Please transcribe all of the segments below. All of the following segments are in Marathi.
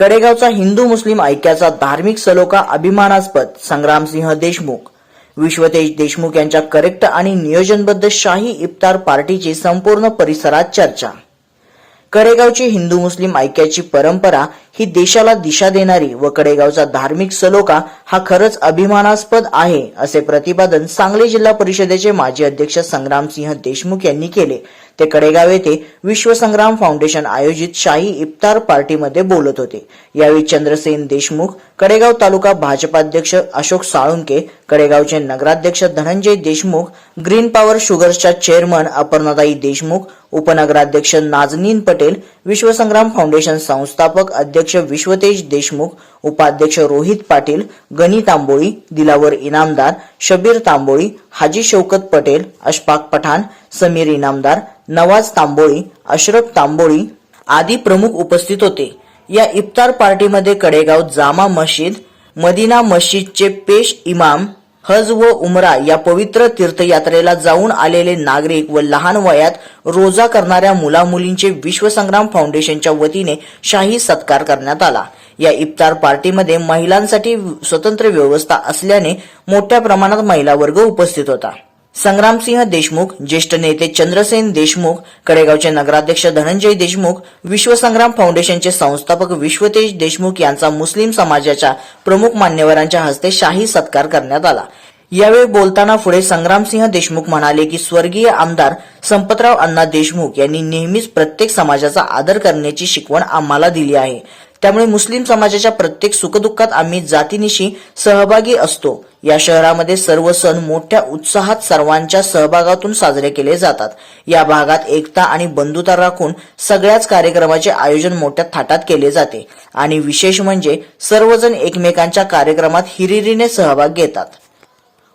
कडेगावचा हिंदू मुस्लिम ऐक्याचा धार्मिक सलोखा अभिमानास्पद संग्रामसिंह देशमुख. विश्वतेज देशमुख यांच्या करेक्ट आणि नियोजनबद्ध शाही इफ्तार पार्टीची संपूर्ण परिसरात चर्चा. कडेगावची हिंदू मुस्लिम ऐक्याची परंपरा ही देशाला दिशा देणारी व कडेगावचा धार्मिक सलोखा हा खरंच अभिमानास्पद आहे असे प्रतिपादन सांगली जिल्हा परिषदेचे माजी अध्यक्ष संग्रामसिंह देशमुख यांनी केले. ते कडेगाव येथे विश्वसंग्राम फाउंडेशन आयोजित शाही इफ्तार पार्टीमध्ये बोलत होते. यावेळी चंद्रसेन देशमुख कडेगाव तालुका भाजपाध्यक्ष अशोक साळुंके कडेगावचे नगराध्यक्ष धनंजय देशमुख ग्रीन पॉवर शुगर्सच्या चेअरमन अपर्णाताई देशमुख उपनगराध्यक्ष नाजनीन पटेल विश्वसंग्राम फाउंडेशन संस्थापक अध्यक्ष विश्वतेज देशमुख उपाध्यक्ष रोहित पाटील गणी तांबोळी दिलावर इनामदार शबीर तांबोळी हाजी शौकत पटेल अशफाक पठाण समीर इनामदार नवाज तांबोळी अशरफ तांबोळी आदी प्रमुख उपस्थित होते. या इफ्तार पार्टीमध्ये कडेगाव जामा मशीद मदिना मशीदचे पेश इमाम हज व उमरा या पवित्र तीर्थयात्रेला जाऊन आलेले नागरिक व लहान वयात रोजा करणाऱ्या मुलामुलींचे विश्वसंग्राम फाउंडेशनच्या वतीने शाही सत्कार करण्यात आला. या इफ्तार पार्टीमध्ये महिलांसाठी स्वतंत्र व्यवस्था असल्याने मोठ्या प्रमाणात महिला वर्ग उपस्थित होता. संग्रामसिंह देशमुख ज्येष्ठ नेते चंद्रसेन देशमुख कडेगावचे नगराध्यक्ष धनंजय देशमुख विश्वसंग्राम फाउंडेशनचे संस्थापक विश्वतेज देशमुख यांचा मुस्लिम समाजाच्या प्रमुख मान्यवरांच्या हस्ते शाही सत्कार करण्यात आला. यावेळी बोलताना पुढे संग्रामसिंह देशमुख म्हणाले की स्वर्गीय आमदार संपतराव अण्णा देशमुख यांनी नेहमीच प्रत्येक समाजाचा आदर करण्याची शिकवण आम्हाला दिली आहे. त्यामुळे मुस्लिम समाजाच्या प्रत्येक सुखदुःखात आम्ही जातीनिशी सहभागी असतो. या शहरामध्ये सर्व सण मोठ्या उत्साहात सर्वांच्या सहभागातून साजरे केले जातात. या भागात एकता आणि बंधुता राखून सगळ्याच कार्यक्रमाचे आयोजन मोठ्या थाटात केले जाते. आणि विशेष म्हणजे सर्वजण एकमेकांच्या कार्यक्रमात हिरिरीने सहभाग घेतात.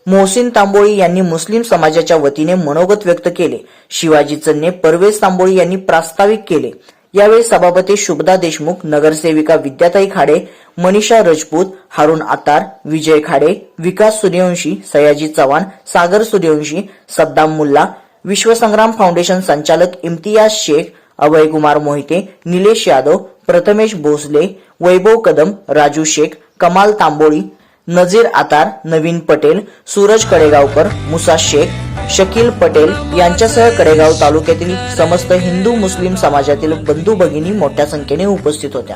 मोहसिन तांबोळी यांनी मुस्लिम समाजाच्या वतीने मनोगत व्यक्त केले. शिवाजी चन्ने परवेज तांबोळी यांनी प्रास्ताविक केले. यावेळी सभापती शुभदा देशमुख नगरसेविका विद्याताई खाडे मनीषा राजपूत हारुण आतार विजय खाडे विकास सूर्यवंशी सयाजी चव्हाण सागर सूर्यवंशी सद्दाम मुल्ला विश्वसंग्राम फाउंडेशन संचालक इम्तियाज शेख अभयकुमार मोहिते निलेश यादव प्रथमेश भोसले वैभव कदम राजू शेख कमाल तांबोळी नजीर आतार नवीन पटेल सूरज कडेगावकर मुसा शेख शकील पटेल यांच्यासह कडेगाव तालुक्यातील समस्त हिंदू मुस्लिम समाजातील बंधू भगिनी मोठ्या संख्येने उपस्थित होत्या.